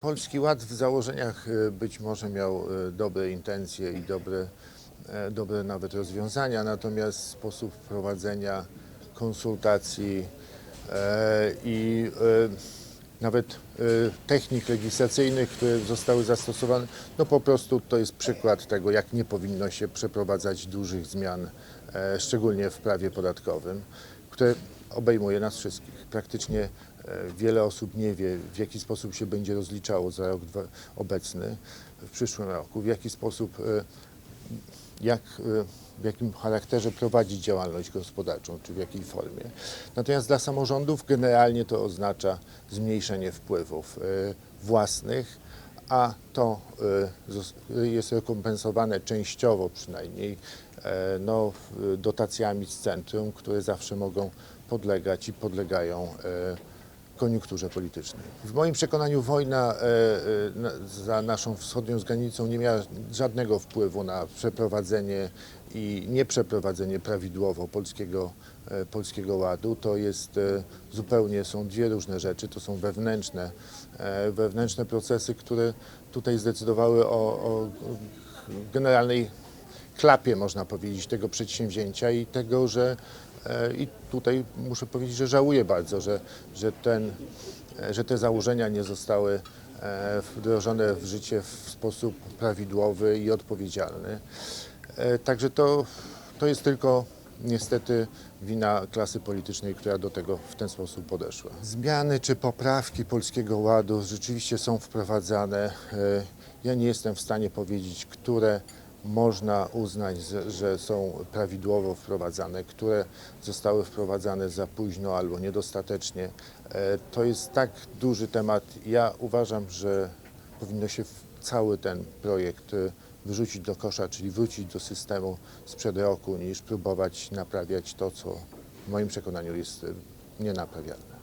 Polski Ład w założeniach y, być może miał y, dobre intencje i dobre, e, dobre nawet rozwiązania, natomiast sposób prowadzenia konsultacji e, i e, nawet e, technik legislacyjnych, które zostały zastosowane, no po prostu to jest przykład tego, jak nie powinno się przeprowadzać dużych zmian, e, szczególnie w prawie podatkowym, które obejmuje nas wszystkich. Praktycznie e, wiele osób nie wie, w jaki sposób się będzie rozliczało za rok obecny, w przyszłym roku, w jaki sposób, e, jak, e, w jakim charakterze prowadzić działalność gospodarczą, czy w jakiej formie. Natomiast dla samorządów generalnie to oznacza zmniejszenie wpływów własnych, a to e, zos- jest rekompensowane częściowo przynajmniej e, no, dotacjami z centrum, które zawsze mogą podlegać i podlegają e, koniunkturze politycznej. W moim przekonaniu wojna e, za naszą wschodnią granicą nie miała żadnego wpływu na przeprowadzenie i nieprzeprowadzenie prawidłowo polskiego, e, polskiego ładu. To jest e, zupełnie, są dwie różne rzeczy, to są wewnętrzne, e, wewnętrzne procesy, które tutaj zdecydowały o, o generalnej klapie, można powiedzieć, tego przedsięwzięcia i tego, że i tutaj muszę powiedzieć, że żałuję bardzo, że, że, ten, że te założenia nie zostały wdrożone w życie w sposób prawidłowy i odpowiedzialny. E, Także to, to jest tylko niestety wina klasy politycznej, która do tego w ten sposób podeszła. Zmiany czy poprawki Polskiego Ładu rzeczywiście są wprowadzane. E, Ja nie jestem w stanie powiedzieć, które można uznać, że- są prawidłowo wprowadzane, które zostały wprowadzane za późno albo niedostatecznie. E, To jest tak duży temat. Ja uważam, że powinno się cały ten projekt wyrzucić do kosza, czyli wrócić do systemu sprzed roku, niż próbować naprawiać to, co w moim przekonaniu jest e, nienaprawialne.